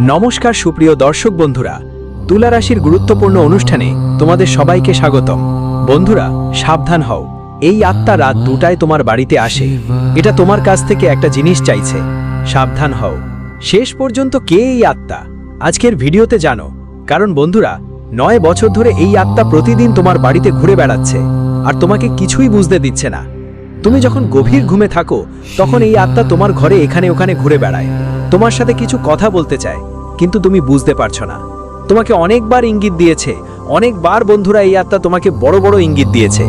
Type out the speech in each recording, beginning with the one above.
নমস্কার সুপ্রিয় দর্শক বন্ধুরা, তুলা রাশির গুরুত্বপূর্ণ অনুষ্ঠানে তোমাদের সবাইকে স্বাগতম। বন্ধুরা, সাবধান হও, এই আত্মা রাত দুটায় তোমার বাড়িতে আসে। এটা তোমার কাছ থেকে একটা জিনিস চাইছে। সাবধান হও। শেষ পর্যন্ত কে এই আত্মা? আজকের ভিডিওতে জানো। কারণ বন্ধুরা, নয় বছর ধরে এই আত্মা প্রতিদিন তোমার বাড়িতে ঘুরে বেড়াচ্ছে। আর তোমাকে কিছুই বুঝতে দিচ্ছে না। তুমি যখন গভীর ঘুমে থাকো, তখন এই আত্মা তোমার ঘরে এখানে ওখানে ঘুরে বেড়ায়। তোমার সাথে কিছু কথা বলতে চায়, কিন্তু তুমি বুঝতে পারছ না। তোমাকে অনেকবার ইঙ্গিত দিয়েছে, অনেকবার বন্ধুরা এই আত্মা তোমাকে বড় বড় ইঙ্গিত দিয়েছে।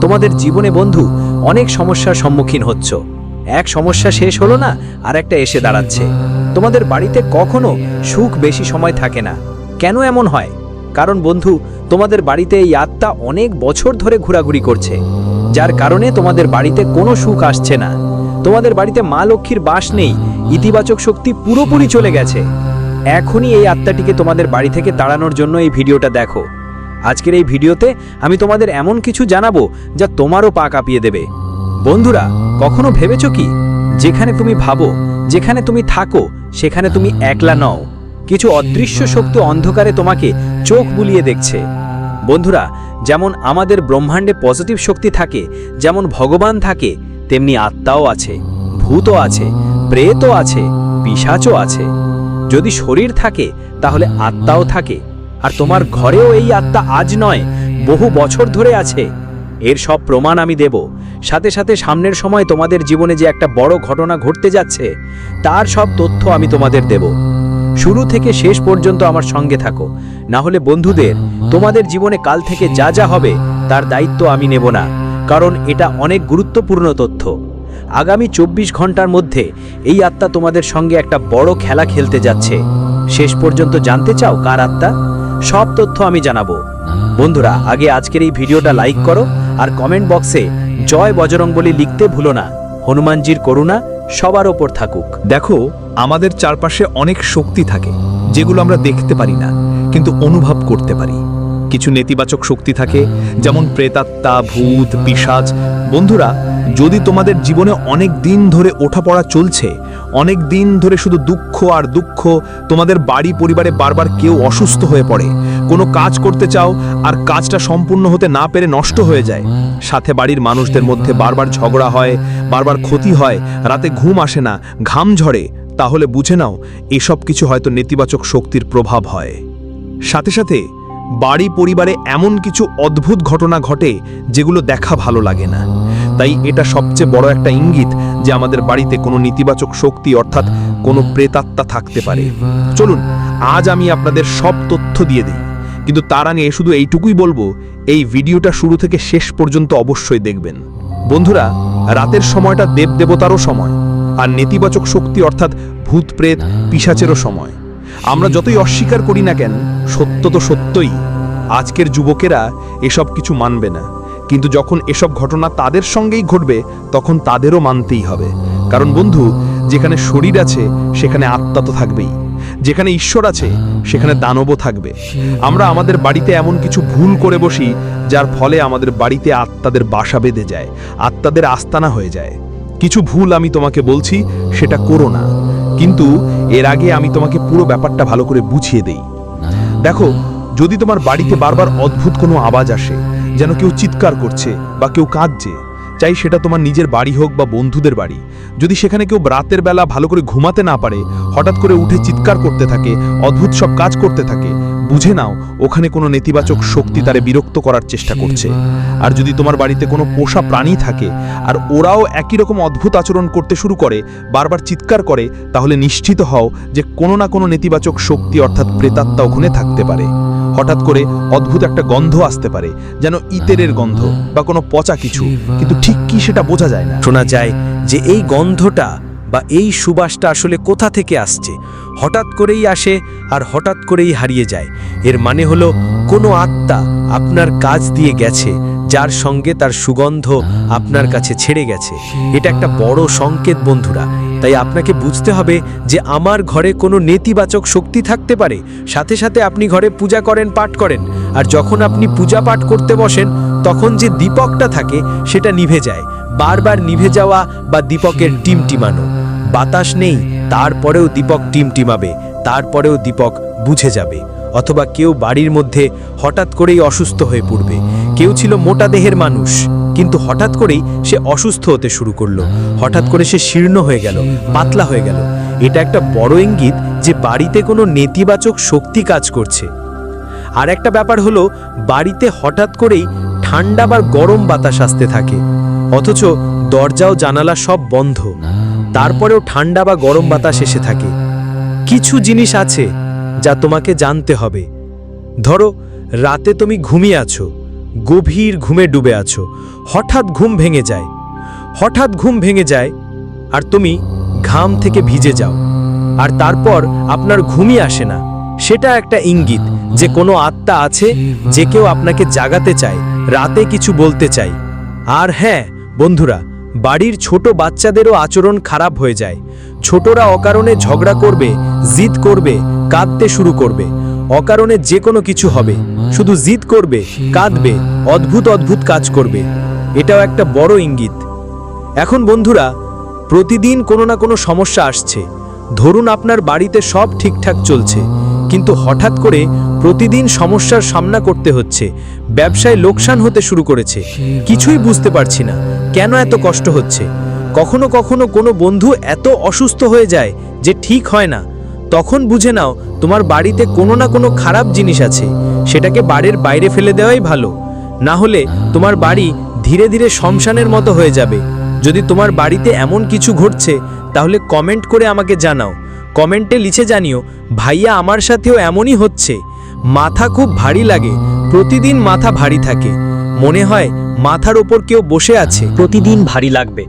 তোমাদের জীবনে বন্ধু, অনেক সমস্যার সম্মুখীন হচ্ছ। এক সমস্যা শেষ হলো না আর একটা এসে দাঁড়াচ্ছে। তোমাদের বাড়িতে কখনো সুখ বেশি সময় থাকে না। কেন এমন হয়? কারণ বন্ধু, তোমাদের বাড়িতে এই আত্মা অনেক বছর ধরে ঘোরাঘুরি করছে। যার কারণে তোমাদের বাড়িতে কোনো সুখ আসছে না। তোমাদের বাড়িতে মা লক্ষ্মীর বাস নেই, ইতিবাচক শক্তি পুরোপুরি চলে গেছে। এখনই এই আত্মাটিকে তোমাদের বাড়ি থেকে তাড়ানোর জন্য এই ভিডিওটা দেখো। আজকের এই ভিডিওতে আমি তোমাদের এমন কিছু জানাব যা তোমারও পা কাঁপিয়ে দেবে। বন্ধুরা, কখনো ভেবেছো কি? যেখানে তুমি ভাবো, যেখানে তুমি থাকো, সেখানে তুমি একলা নও। কিছু অদৃশ্য শক্তি অন্ধকারে তোমাকে চোখ বুলিয়ে দেখছে। বন্ধুরা যেমন আমাদের ব্রহ্মাণ্ডে পজিটিভ শক্তি থাকে, যেমন ভগবান থাকে, তেমনি আত্মাও আছে, ভূতও আছে, প্রেতও আছে, পিশাচও আছে। যদি শরীর থাকে, তাহলে আত্মাও থাকে। আর তোমার ঘরেও এই আত্মা আজ নয়, বহু বছর ধরে আছে। এর সব প্রমাণ আমি দেব। সাথে সাথে সামনের সময় তোমাদের জীবনে যে একটা বড় ঘটনা ঘটতে যাচ্ছে, তার সব তথ্য আমি তোমাদের দেব। শুরু থেকে শেষ পর্যন্ত আমার সঙ্গে থাকো। না হলে বন্ধুদের, তোমাদের জীবনে কাল থেকে যা যা হবে, তার দায়িত্ব আমি নেব না, কারণ এটা অনেক গুরুত্বপূর্ণ তথ্য। আগামী চব্বিশ ঘণ্টার মধ্যে এই আত্মা তোমাদের সঙ্গে একটা বড় খেলা খেলতে যাচ্ছে। শেষ পর্যন্ত জানতে চাও কার আত্মা? সব তথ্য আমি জানাব। বন্ধুরা, আগে আজকের এই ভিডিওটা লাইক করো আর কমেন্ট বক্সে জয় বজরং বলে লিখতে ভুলো না। হনুমানজির করুণা সবার ওপর থাকুক। দেখো, আমাদের চারপাশে অনেক শক্তি থাকে, যেগুলো আমরা দেখতে পারি না, কিন্তু অনুভব করতে পারি। কিছু নেতিবাচক শক্তি থাকে, যেমন প্রেতাত্মা, ভূত, পিশাচ। বন্ধুরা, যদি তোমাদের জীবনে অনেক দিন ধরে ওঠাপড়া চলছে, অনেক দিন ধরে শুধু দুঃখ আর দুঃখ, তোমাদের বাড়ি পরিবারে বারবার কেউ অসুস্থ হয়ে পড়ে কোনো কাজ করতে চাও আর কাজটা সম্পূর্ণ হতে না পেরে নষ্ট হয়ে যায়। সাথে বাড়ির মানুষদের মধ্যে বারবার ঝগড়া হয়, বারবার ক্ষতি হয়, রাতে ঘুম আসে না, ঘাম ঝরে। তাহলে বুঝে নাও, এসব কিছু হয়তো নেতিবাচক শক্তির প্রভাব হয়। সাথে সাথে, বাড়ি পরিবারে এমন কিছু অদ্ভুত ঘটনা ঘটে যেগুলো দেখা ভালো লাগে না। তাই এটা সবচেয়ে বড় একটা ইঙ্গিত যে আমাদের বাড়িতে কোনো নেতিবাচক শক্তি অর্থাৎ কোনো প্রেতাত্মা থাকতে পারে। চলুন, আজ আমি আপনাদের সব তথ্য দিয়ে দিই। কিন্তু তার আগে শুধু এইটুকুই বলব, এই ভিডিওটা শুরু থেকে শেষ পর্যন্ত অবশ্যই দেখবেন। বন্ধুরা, রাতের সময়টা দেবদেবতারও সময়, আর নেতিবাচক শক্তি অর্থাৎ ভূত, প্রেত পিসাচেরও সময়। আমরা যতই অস্বীকার করি না কেন, সত্য তো সত্যই। আজকের যুবকেরা এসব কিছু মানবে না। কিন্তু যখন এসব ঘটনা তাদের সঙ্গেই ঘটবে, তখন তাদেরও মানতেই হবে। কারণ বন্ধু, যেখানে শরীর আছে, সেখানে আত্মা তো থাকবেই। যেখানে ঈশ্বর আছে, সেখানে দানবও থাকবে। আমরা আমাদের বাড়িতে এমন কিছু ভুল করে বসি, যার ফলে আমাদের বাড়িতে আত্মাদের বাসা বেঁধে যায়, আত্মাদের আস্তানা হয়ে যায়। কিছু ভুল আমি তোমাকে বলছি, সেটা করো না। কিন্তু এর আগে আমি তোমাকে পুরো ব্যাপারটা ভালো করে বুঝিয়ে দেই। দেখো, যদি তোমার বাড়িতে বারবার অদ্ভুত কোনো আওয়াজ আসে, যেন কেউ চিৎকার করছে বা কেউ কাঁদছে চাই সেটা তোমার নিজের বাড়ি হোক বা বন্ধুদের বাড়ি। যদি সেখানে কেউ রাতের বেলা ভালো করে ঘুমাতে না পারে, হঠাৎ করে উঠে চিৎকার করতে থাকে, অদ্ভুত সব কাজ করতে থাকে, বুঝে নাও, ওখানে কোনো নেতিবাচক শক্তি তারে বিরক্ত করার চেষ্টা করছে। আর যদি তোমার বাড়িতে কোনো পোষা প্রাণী থাকে, আর ওরাও একই রকম অদ্ভুত আচরণ করতে শুরু করে, বারবার চিৎকার করে, তাহলে নিশ্চিত হও যে কোনো না কোনো নেতিবাচক শক্তি অর্থাৎ প্রেতাত্মা ওখানে থাকতে পারে। হঠাৎ করে অদ্ভুত একটা গন্ধ আসতে পারে, যেন ইতেরের গন্ধ বা কোনো পচা কিছু, কিন্তু ঠিক কি সেটা বোঝা যায় না। শোনা যায় যে এই গন্ধটা বা এই সুবাসটা আসলে কোথা থেকে আসছে, হঠাৎ করেই আসে আর হঠাৎ করেই হারিয়ে যায়। এর মানে হলো, কোনো আত্মা আপনার কাজ দিয়ে গেছে যার সঙ্গে তার সুগন্ধ আপনার কাছে ছেড়ে গেছে। এটা একটা বড় সংকেত, বন্ধুরা। তাই আপনাকে বুঝতে হবে যে আমার ঘরে কোনো নেতিবাচক শক্তি থাকতে পারে। সাথে সাথে আপনি ঘরে পূজা করেন, পাঠ করেন। আর যখন আপনি পূজা পাঠ করতে বসেন, তখন যে দীপকটা থাকে, সেটা নিভে যায়। বারবার নিভে যাওয়া বা দীপকের টিমটিমানো। বাতাস নেই, তারপরেও দীপক টিমটিমাবে, তারপরেও দীপক বুঝে যাবে। অথবা কেউ বাড়ির মধ্যে হঠাৎ করেই অসুস্থ হয়ে পড়বে। কেউ ছিল মোটা দেহের মানুষ, কিন্তু হঠাৎ করেই সে অসুস্থ হতে শুরু করল। হঠাৎ করে সে শীর্ণ হয়ে গেল, পাতলা হয়ে গেল। এটা একটা বড় ইঙ্গিত যে বাড়িতে কোনো নেতিবাচক শক্তি কাজ করছে। আর একটা ব্যাপার হলো, বাড়িতে হঠাৎ করেই ঠান্ডা বা গরম বাতাস আসতে থাকে। অথচ দরজা ও জানালা সব বন্ধ। তারপরেও ঠান্ডা বা গরম বাতাস এসে থাকে। কিছু জিনিস আছে যা তোমাকে জানতে হবে। ধরো, রাতে তুমি ঘুমিয়ে আছো, গভীর ঘুমে ডুবে আছো, হঠাৎ ঘুম ভেঙে যায়। হঠাৎ ঘুম ভেঙে যায়, আর তুমি ঘাম থেকে ভিজে যাও। আর তারপর আপনার ঘুমই আসে না। সেটা একটা ইঙ্গিত, যে কোনো আত্মা আছে, যে কেউ আপনাকে জাগাতে চায়, রাতে কিছু বলতে চাই আর হ্যাঁ বন্ধুরা, বাড়ির ছোট বাচ্চাদেরও আচরণ খারাপ হয়ে যায়। ছোটরা অকারণে ঝগড়া করবে, জিদ করবে কাঁদতে শুরু করবে। অকারণে যে কোনো কিছু হবে। শুধু জিদ করবে, কাঁদবে, অদ্ভুত অদ্ভুত কাজ করবে। এটাও একটা বড় ইঙ্গিত। এখন বন্ধুরা, প্রতিদিন কোনো না কোনো সমস্যা আসছে। ধরুন আপনার বাড়িতে সব ঠিকঠাক চলছে, কিন্তু হঠাৎ করে প্রতিদিন সমস্যার সামনা করতে হচ্ছে, ব্যবসায় লোকসান হতে শুরু করেছে। কিছুই বুঝতে পারছি না, কেন এত কষ্ট হচ্ছে? কখনো কখনো কোনো বন্ধু এত অসুস্থ হয়ে যায় যে ঠিক হয় না। তখন বুঝে নাও, তোমার বাড়িতে কোনো না কোনো খারাপ জিনিস আছে। সেটাকে বাড়ির বাইরে ফেলে দেওয়াই ভালো। না হলে তোমার বাড়ি ধীরে ধীরে শ্মশানের মতো হয়ে যাবে। যদি তোমার বাড়িতে এমন কিছু ঘটছে, তাহলে কমেন্ট করে আমাকে জানাও। কমেন্টে লিখে জানিও, ভাইয়া আমার সাথেও এমনই হচ্ছে। মাথা খুব ভারী লাগে, প্রতিদিন মাথা ভারী থাকে। মনে হয় মাথার ওপর কেউ বসে আছে। প্রতিদিন ভারী লাগবে।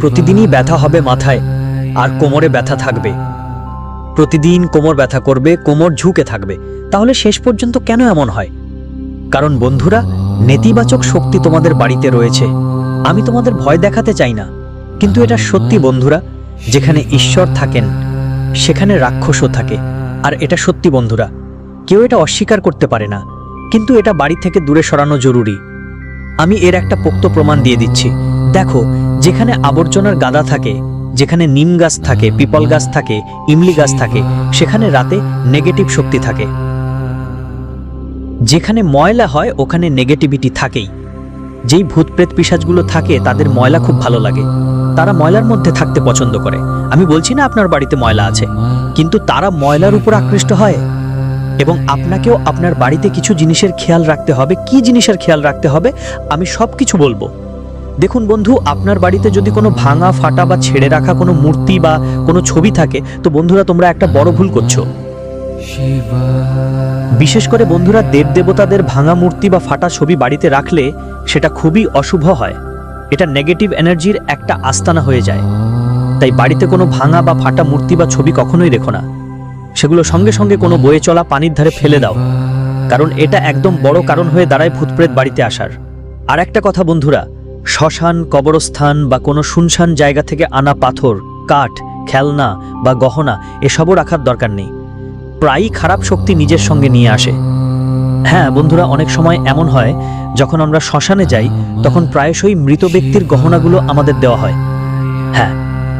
প্রতিদিনই ব্যথা হবে মাথায়, আর কোমরে ব্যথা থাকবে। প্রতিদিন কোমর ব্যথা করবে, কোমর ঝুঁকে থাকবে। তাহলে শেষ পর্যন্ত কেন এমন হয়? কারণ বন্ধুরা, নেতিবাচক শক্তি তোমাদের বাড়িতে রয়েছে। আমি তোমাদের ভয় দেখাতে চাই না। কিন্তু এটা সত্যি বন্ধুরা, যেখানে ঈশ্বর থাকেন, সেখানে রাক্ষসও থাকে। আর এটা সত্যি বন্ধুরা, কেউ এটা অস্বীকার করতে পারে না। কিন্তু এটা বাড়ি থেকে দূরে সরানো জরুরি। আমি এর একটা পোক্ত প্রমাণ দিয়ে দিচ্ছি। দেখো, যেখানে আবর্জনার গাদা থাকে যেখানে নিম গাছ থাকে পিপল গাছ থাকে ইমলি গাছ থাকে সেখানে রাতে নেগেটিভ শক্তি থাকে। যেখানে ময়লা হয় ওখানে নেগেটিভিটি থাকেই। যেই ভূতপ্রেত পিসাজগুলো থাকে তাদের ময়লা খুব ভালো লাগে। তারা ময়লার মধ্যে থাকতে পছন্দ করে। আমি বলছি না আপনার বাড়িতে ময়লা আছে কিন্তু তারা ময়লার উপর আকৃষ্ট হয়। এবং আপনাকেও আপনার বাড়িতে কিছু জিনিসের খেয়াল রাখতে হবে। কি জিনিসের খেয়াল রাখতে হবে? আমি সব কিছু বলব। দেখুন বন্ধু, আপনার বাড়িতে যদি কোনো ভাঙা, ফাটা বা ছেড়ে রাখা কোনো মূর্তি বা কোনো ছবি থাকে, তো বন্ধুরা তোমরা একটা বড় ভুল করছ। বিশেষ করে বন্ধুরা দেবদেবতাদের ভাঙা মূর্তি বা ফাটা ছবি বাড়িতে রাখলে সেটা খুবই অশুভ হয়। এটা নেগেটিভ এনার্জির একটা আস্তানা হয়ে যায়। তাই বাড়িতে কোনো ভাঙা বা ফাটা মূর্তি বা ছবি কখনোই রেখো না। সেগুলো সঙ্গে সঙ্গে কোনো বয়ে চলা পানির ধারে ফেলে দাও। কারণ এটা একদম বড় কারণ হয়ে দাঁড়ায় ভূতপ্রেত বাড়িতে আসার। আর একটা কথা বন্ধুরা শ্মশান, কবরস্থান বা কোনো শুনশান জায়গা থেকে আনা পাথর, কাঠ, খেলনা বা গহনা এসবও রাখার দরকার নেই। প্রায়ই খারাপ শক্তি নিজের সঙ্গে নিয়ে আসে। হ্যাঁ বন্ধুরা, অনেক সময় এমন হয়, যখন আমরা শ্মশানে যাই, তখন প্রায়শই মৃত ব্যক্তির গহনাগুলো আমাদের দেওয়া হয়। হ্যাঁ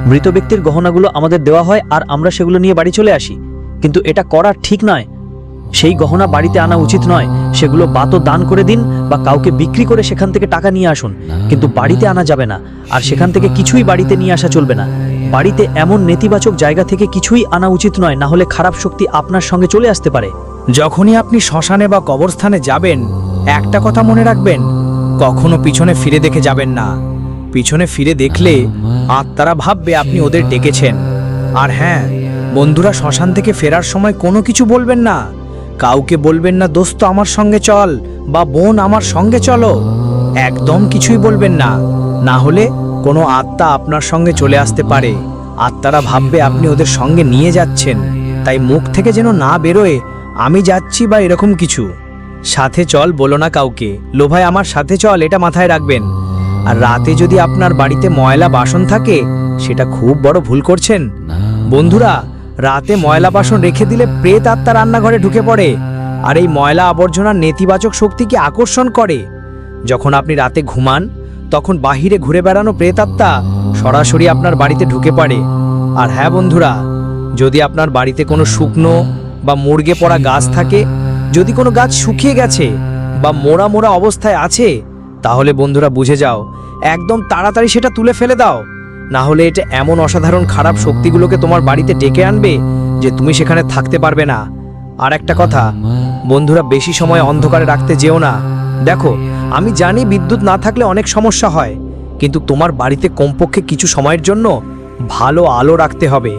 মৃত ব্যক্তির গহনাগুলো আমাদের দেওয়া হয় আর আমরা সেগুলো নিয়ে বাড়ি চলে আসি। কিন্তু এটা করা ঠিক নয়। সেই গহনা বাড়িতে আনা উচিত নয়। সেগুলো বাতো দান করে দিন বা কাউকে বিক্রি করে সেখান থেকে টাকা নিয়ে আসুন। কিন্তু বাড়িতে আনা যাবে না। আর সেখান থেকে কিছুই বাড়িতে নিয়ে আসা চলবে না। বাড়িতে এমন নেতিবাচক জায়গা থেকে কিছুই আনা উচিত নয়, না হলে খারাপ শক্তি আপনার সঙ্গে চলে আসতে পারে। যখনই আপনি শ্মশানে বা কবরস্থানে যাবেন, একটা কথা মনে রাখবেন, কখনো পিছনে ফিরে দেখে যাবেন না। পিছনে ফিরে দেখলে আত্মারা ভাববে আপনি ওদের ডেকেছেন। আর হ্যাঁ বন্ধুরা শ্মশান থেকে ফেরার সময় কোনো কিছু বলবেন না। কাউকে বলবেন না, দোস্ত, আমার সঙ্গে চল বা বোন আমার সঙ্গে চলো। একদম কিছুই বলবেন না। না হলে কোনো আত্মা আপনার সঙ্গে চলে আসতে পারে। আত্মারা ভাববে আপনি ওদের সঙ্গে নিয়ে যাচ্ছেন। তাই মুখ থেকে যেন না বেরোয়, আমি যাচ্ছি বা এরকম কিছু। সাথে চল, বলো না কাউকে। লো ভাই আমার সাথে চল, এটা মাথায় রাখবেন। আর রাতে যদি আপনার বাড়িতে ময়লা বাসন থাকে, সেটা খুব বড় ভুল করছেন? বন্ধুরা রাতে ময়লা বাসন রেখে দিলে প্রেত আত্মা রান্নাঘরে ঢুকে পড়ে, আর এই ময়লা আবর্জনার নেতিবাচক শক্তিকে আকর্ষণ করে। যখন আপনি রাতে ঘুমান, তখন বাহিরে ঘুরে বেড়ানো প্রেতাত্মা সরাসরি আপনার বাড়িতে ঢুকে পড়ে। আর হ্যাঁ বন্ধুরা, যদি আপনার বাড়িতে কোনো শুকনো বা মুরগে পড়া গাছ থাকে, যদি কোনো গাছ শুকিয়ে গেছে বা মোড়া মোড়া অবস্থায় আছে, তাহলে বন্ধুরা বুঝে যাও, একদম তাড়াতাড়ি সেটা তুলে ফেলে দাও। না হলে এটা এমন অসাধারণ খারাপ শক্তিগুলোকে তোমার বাড়িতে ডেকে আনবে যে তুমি সেখানে থাকতে পারবে না। আর একটা কথা, বন্ধুরা বেশি সময় অন্ধকারে রাখতে যেও না। দেখো, আমি জানি বিদ্যুৎ না থাকলে অনেক সমস্যা হয়, কিন্তু তোমার বাড়িতে কমপক্ষে কিছু সময়ের জন্য ভালো আলো রাখতে হবে।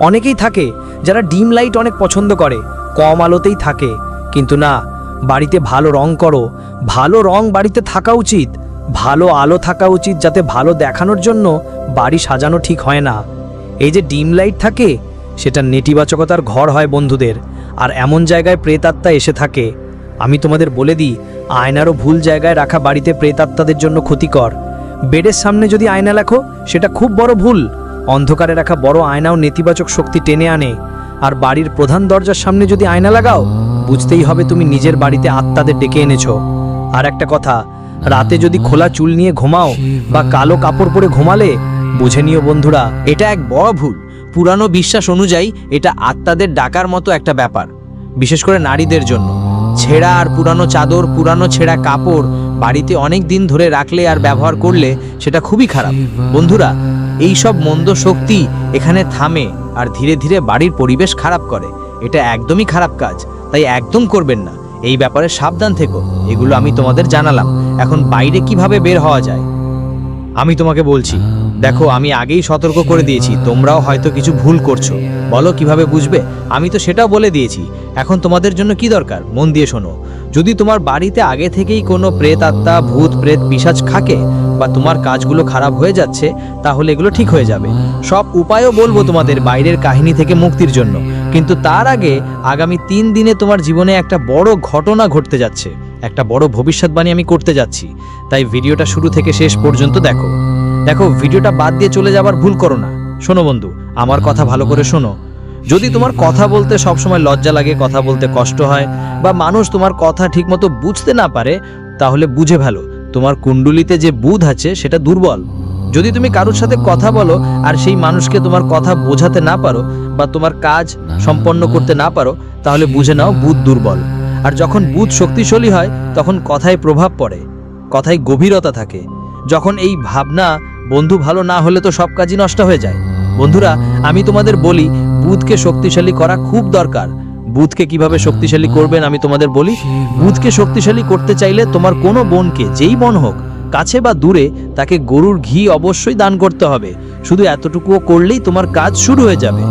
অনেকেই থাকে যারা ডিম লাইট অনেক পছন্দ করে, কম আলোতেই থাকে। কিন্তু না, বাড়িতে ভালো রং করো। ভালো রং বাড়িতে থাকা উচিত। ভালো আলো থাকা উচিত যাতে ভালো দেখানোর জন্য বাড়ি সাজানো ঠিক হয় না। এই যে ডিম লাইট থাকে, সেটা নেতিবাচকতার ঘর হয় বন্ধুদের, আর এমন জায়গায় প্রেতাত্মা এসে থাকে। আমি তোমাদের বলে দিই, আয়নারও ভুল জায়গায় রাখা বাড়িতে প্রেতাত্মাদের জন্য ক্ষতিকর। বেডের সামনে যদি আয়না লেখো, সেটা খুব বড় ভুল। অন্ধকারে রাখা বড় আয়নাও নেতিবাচক শক্তি টেনে আনে। আর বাড়ির প্রধান দরজার সামনে যদি আয়না লাগাও, বুঝতেই হবে তুমি নিজের বাড়িতে আত্মাদের ডেকে এনেছো। আর একটা কথা রাতে যদি খোলা চুল নিয়ে ঘুমাও বা কালো কাপড় পরে ঘুমালে, বুঝে নিও বন্ধুরা, এটা এক বড় ভুল। পুরানো বিশ্বাস অনুযায়ী এটা আত্মাদের ডাকার মতো একটা ব্যাপার, বিশেষ করে নারীদের জন্য। ছেঁড়া আর পুরানো চাদর, পুরানো ছেঁড়া কাপড় বাড়িতে অনেক দিন ধরে রাখলে আর ব্যবহার করলে সেটা খুবই খারাপ। বন্ধুরা এই সব মন্দ শক্তি এখানে থামে আর ধীরে ধীরে বাড়ির পরিবেশ খারাপ করে। এটা একদমই খারাপ কাজ, তাই একদম করবেন না। এই ব্যাপারে সাবধান থেকো, এগুলো আমি তোমাদের জানালাম। এখন বাইরে কীভাবে বের হওয়া যায়? আমি তোমাকে বলছি, দেখো, আমি আগেই সতর্ক করে দিয়েছি, তোমরাও হয়তো কিছু ভুল করছ। বলো কীভাবে বুঝবে? আমি তো সেটাও বলে দিয়েছি। এখন তোমাদের জন্য কি দরকার? মন দিয়ে শোনো। যদি তোমার বাড়িতে আগে থেকেই কোনো প্রেত আত্মা ভূত, প্রেত পিসাজ খাকে বা তোমার কাজগুলো খারাপ হয়ে যাচ্ছে, তাহলে এগুলো ঠিক হয়ে যাবে। সব উপায়ও বলব তোমাদের বাইরের কাহিনী থেকে মুক্তির জন্য। কিন্তু তার আগে আগামী তিন দিনে তোমার জীবনে একটা বড় ঘটনা ঘটতে যাচ্ছে। একটা বড় ভবিষ্যৎবাণী আমি করতে যাচ্ছি। তাই ভিডিওটা শুরু থেকে শেষ পর্যন্ত দেখো। দেখো, ভিডিওটা বাদ দিয়ে চলে যাবার ভুল করো না। শোনো বন্ধু, আমার কথা ভালো করে শোনো। যদি তোমার কথা বলতে সবসময় লজ্জা লাগে, কথা বলতে কষ্ট হয়, বা মানুষ তোমার কথা ঠিকমতো বুঝতে না পারে, তাহলে বুঝে ভালো তোমার কুণ্ডুলিতে যে বুধ আছে, সেটা দুর্বল। যদি তুমি কারোর সাথে কথা বলো, আর সেই মানুষকে তোমার কথা বোঝাতে না পারো, বা তোমার কাজ সম্পন্ন করতে না পারো, তাহলে বুঝে নাও বুধ দুর্বল। আর যখন বুধ শক্তিশালী হয়, তখন কথায় প্রভাব পড়ে, কথায় গভীরতা থাকে। যখন এই ভাবনা, বন্ধু ভালো না হলে তো সব কাজই নষ্ট হয়ে যায়। বন্ধুরা, আমি তোমাদের বলি বুধকে শক্তিশালী করা খুব দরকার। বুধকে কীভাবে শক্তিশালী করবেন আমি তোমাদের বলি বুধকে শক্তিশালী করতে চাইলে তোমার কোনো বোনকে, যেই বোন হোক, কাছে বা দূরে, তাকে গরুর ঘি অবশ্যই দান করতে হবে। শুধু এতটুকুও করলেই তোমার কাজ শুরু হয়ে যাবে।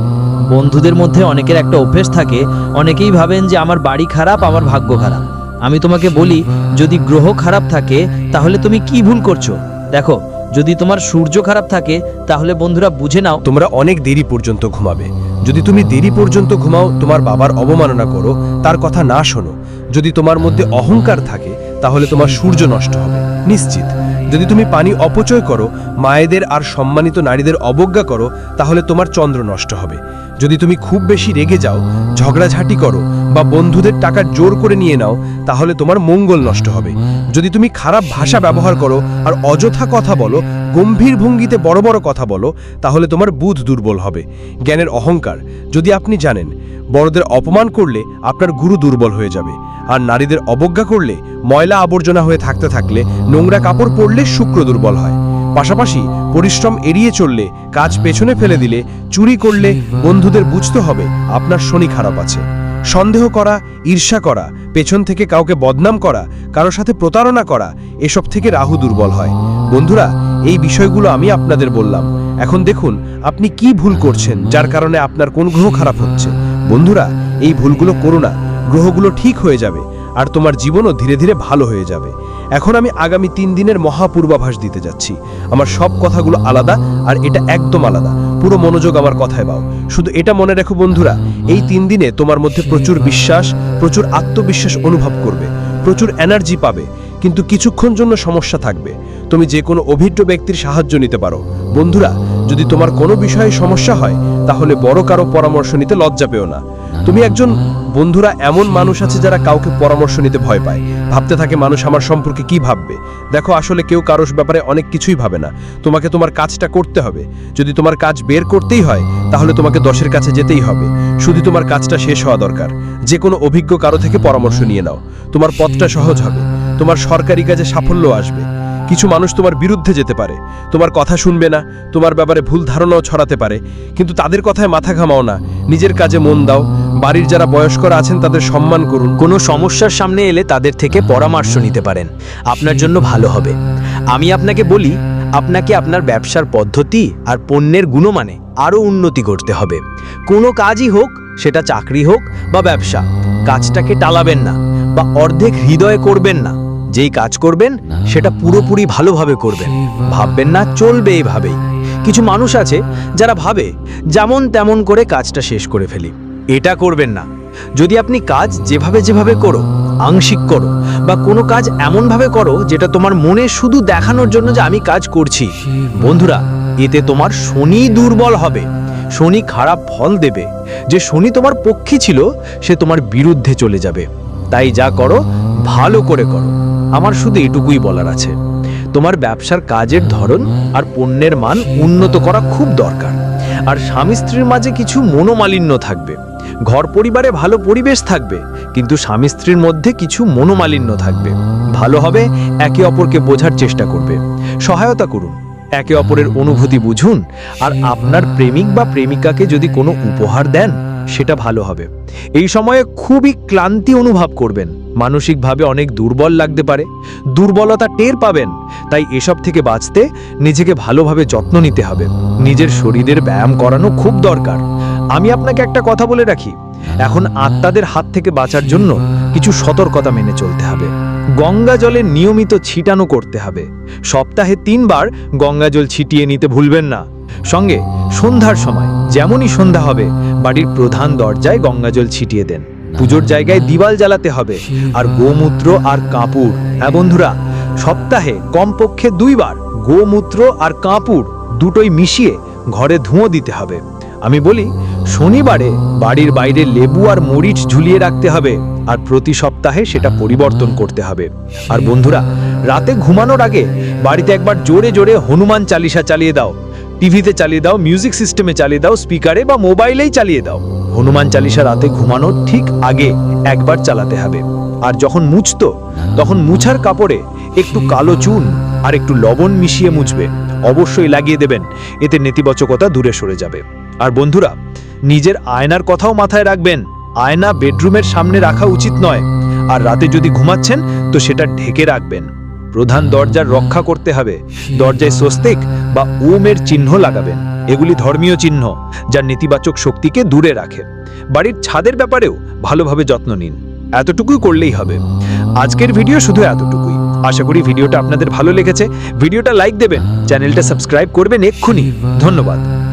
বন্ধুদের মধ্যে অনেকের একটা অভ্যেস থাকে, অনেকেই ভাবেন যে আমার বাড়ি খারাপ, আমার ভাগ্য খারাপ। আমি তোমাকে বলি, যদি গ্রহ খারাপ থাকে, তাহলে তুমি কি ভুল করছ? দেখো, যদি তোমার সূর্য খারাপ থাকে, তাহলে বন্ধুরা বুঝে নাও, তোমরা অনেক দেরি পর্যন্ত ঘুমাবে। যদি তুমি দেরি পর্যন্ত ঘুমাও, তোমার বাবার অবমাননা করো, তার কথা না শোনো। যদি তোমার মধ্যে অহংকার থাকে, তাহলে তোমার সূর্য নষ্ট হবে। নিশ্চিত। যদি তুমি পানি অপচয় করো, মায়েদের আর সম্মানিত নারীদের অবজ্ঞা করো, তাহলে তোমার চন্দ্র নষ্ট হবে। যদি তুমি খুব বেশি রেগে যাও, ঝগড়াঝাটি করো বা বন্ধুদের টাকা জোর করে নিয়ে নাও, তাহলে তোমার মঙ্গল নষ্ট হবে। যদি তুমি খারাপ ভাষা ব্যবহার করো আর অযথা কথা বলো গম্ভীর ভঙ্গিতে বড় বড় কথা বলো, তাহলে তোমার বুধ দুর্বল হবে। জ্ঞানের অহংকার, যদি আপনি জানেন, বড়দের অপমান করলে আপনার গুরু দুর্বল হয়ে যাবে, আর নারীদের অবজ্ঞা করলে, ময়লা আবর্জনা হয়ে থাকতে থাকলে, নোংরা কাপড় পরলে শুক্র দুর্বল হয়। পাশাপাশি পরিশ্রম এড়িয়ে চললে, কাজ পেছনে ফেলে দিলে, চুরি করলে বন্ধুদের বুঝতে হবে আপনার শনি খারাপ আছে। সন্দেহ করা, ঈর্ষা করা, পেছন থেকে কাউকে বদনাম করা, কারও সাথে প্রতারণা করা, এসব থেকে রাহু দুর্বল হয়। বন্ধুরা এই বিষয়গুলো আমি আপনাদের বললাম। এখন দেখুন, আপনি কি ভুল করছেন, যার কারণে আপনার কোন গ্রহ খারাপ হচ্ছে? বন্ধুরা, এই ভুলগুলো করো না। গ্রহগুলো ঠিক হয়ে যাবে, আর তোমার জীবনও ধীরে ধীরে ভালো হয়ে যাবে। এখন আমি আগামী তিন দিনের মহাপূর্বাভাস দিতে যাচ্ছি। আমার সব কথাগুলো আলাদা, আর এটা একদম আলাদা। পুরো মনোযোগ আমার কথায় পাও শুধু এটা মনে রেখো বন্ধুরা, এই তিন দিনে তোমার মধ্যে প্রচুর বিশ্বাস, প্রচুর আত্মবিশ্বাস অনুভব করবে, প্রচুর এনার্জি পাবে, কিন্তু কিছুক্ষণ জন্য সমস্যা থাকবে। তুমি যে কোনো অভিজ্ঞ ব্যক্তির সাহায্য নিতে পারো। বন্ধুরা, যদি তোমার কোনো বিষয়ে সমস্যা হয়, তাহলে বড় কারও পরামর্শ নিতে লজ্জা পেও না। তুমি একজন বন্ধুরা এমন মানুষ আছে যারা কাউকে পরামর্শ নিতে ভয় পায়। ভাবতে থাকে মানুষ আমার সম্পর্কে কি ভাববে। দেখো, আসলে কেউ কারোর ব্যাপারে অনেক কিছুই ভাবে না। তোমাকে তোমার কাজটা করতে হবে। যদি তোমার কাজ বের করতেই হয়, তাহলে তোমাকে দশের কাছে যেতেই হবে। শুধু তোমার কাজটা শেষ হওয়া দরকার। যে কোনো অভিজ্ঞ কারও থেকে পরামর্শ নিয়ে নাও। তোমার পথটা সহজ হবে। তোমার সরকারি কাজে সাফল্য আসবে। কিছু মানুষ তোমার বিরুদ্ধে যেতে পারে। তোমার কথা শুনবে না, তোমার ব্যাপারে ভুল ধারণাও ছড়াতে পারে। কিন্তু তাদের কথায় মাথা ঘামাও না, নিজের কাজে মন দাও, বাড়ির যারা বয়স্করা আছেন তাদের সম্মান করুন। কোনো সমস্যার সামনে এলে তাদের থেকে পরামর্শ নিতে পারেন, আপনার জন্য ভালো হবে। আমি আপনাকে বলি, আপনাকে আপনার ব্যবসার পদ্ধতি আর পণ্যের গুণমানে আরও উন্নতি করতে হবে। কোনো কাজই হোক, সেটা চাকরি হোক বা ব্যবসা, কাজটাকে টালাবেন না বা অর্ধেক হৃদয়ে করবেন না। যেই কাজ করবেন সেটা পুরোপুরি ভালোভাবে করবেন। ভাববেন না চলবে এইভাবেই। কিছু মানুষ আছে যারা ভাবে যেমন তেমন করে কাজটা শেষ করে ফেলি। এটা করবেন না। যদি আপনি কাজ যেভাবে যেভাবে করো আংশিক করো বা কোনো কাজ এমনভাবে করো যেটা তোমার মনে শুধু দেখানোর জন্য যে আমি কাজ করছি। বন্ধুরা এতে তোমার শনি দুর্বল হবে। শনি খারাপ ফল দেবে। যে শনি তোমার পক্ষী ছিল সে তোমার বিরুদ্ধে চলে যাবে। তাই যা করো ভালো করে করো। আমার শুধু এটুকুই বলার আছে। তোমার ব্যবসার কাজের ধরন আর পণ্যের মান উন্নত করা খুব দরকার। আর স্বামী স্ত্রীর মাঝে কিছু মনোমালিন্য থাকবে। ঘর পরিবারে ভালো পরিবেশ থাকবে, কিন্তু স্বামী স্ত্রীর মধ্যে কিছু মনোমালিন্য থাকবে। ভালো হবে, একে অপরকে বোঝার চেষ্টা করবে। সহায়তা করুন, একে অপরের অনুভূতি বুঝুন, আর আপনার প্রেমিক বা প্রেমিকাকে যদি কোনো উপহার দেন সেটা ভালো হবে। এই সময়ে খুবই ক্লান্তি অনুভব করবেন। মানসিকভাবে অনেক দুর্বল লাগতে পারে। দুর্বলতা টের পাবেন। তাই এসব থেকে বাঁচতে নিজেকে ভালোভাবে যত্ন নিতে হবে। নিজের শরীরের ব্যায়াম করানো খুব দরকার। আমি আপনাকে একটা কথা বলে রাখি। এখন আত্মাদের হাত থেকে বাঁচার জন্য কিছু সতর্কতা মেনে চলতে হবে। গঙ্গা জলে নিয়মিত ছিটানো করতে হবে। সপ্তাহে তিনবার গঙ্গা জল ছিটিয়ে নিতে ভুলবেন না। সঙ্গে সন্ধ্যার সময়, যেমনই সন্ধ্যা হবে, বাড়ির প্রধান দরজায় গঙ্গা জল ছিটিয়ে দেন। পুজোর জায়গায় দিওয়াল জ্বালাতে হবে, আর গোমূত্র আর কাপুর। হ্যাঁ বন্ধুরা, সপ্তাহে কমপক্ষে দুইবার গোমূত্র আর কাপুর দুটোই মিশিয়ে ঘরে ধুঁয়ো দিতে হবে। আমি বলি, শনিবারে বাড়ির বাইরে লেবু আর মরিচ ঝুলিয়ে রাখতে হবে, আর প্রতি সপ্তাহে সেটা পরিবর্তন করতে হবে। আর বন্ধুরা, রাতে ঘুমানোর আগে বাড়িতে একবার জোরে জোরে হনুমান চালিসা চালিয়ে দাও। টিভিতে চালিয়ে দাও মিউজিক সিস্টেমে চালিয়ে দাও স্পিকারে বা মোবাইলেই চালিয়ে দাও। হনুমান চালিসা রাতে ঘুমানোর ঠিক আগে একবার চালাতে হবে। আর যখন মুছতো, তখন মুছার কাপড়ে একটু কালো চুন আর একটু লবণ মিশিয়ে মুছবে। অবশ্যই লাগিয়ে দেবেন, এতে নেতিবাচকতা দূরে সরে যাবে। আর বন্ধুরা, নিজের আয়নার কথাও মাথায় রাখবেন। আয়না বেডরুমের সামনে রাখা উচিত নয়। আর রাতে যদি ঘুমাচ্ছেন, তো সেটা ঢেকে রাখবেন। প্রধান দরজার রক্ষা করতে হবে। দরজায় স্বস্তিক বা ওমের চিহ্ন লাগাবেন। এগুলি ধর্মীয় চিহ্ন যা নেতিবাচক শক্তিকে দূরে রাখে। বাড়ির ছাদের ব্যাপারেও ভালোভাবে যত্ন নিন। এতটুকুই করলেই হবে। আজকের ভিডিও শুধু এতটুকুই। আশা করি ভিডিওটা আপনাদের ভালো লেগেছে। ভিডিওটা লাইক দেবেন চ্যানেলটা সাবস্ক্রাইব করবেন এক্ষুনি। ধন্যবাদ।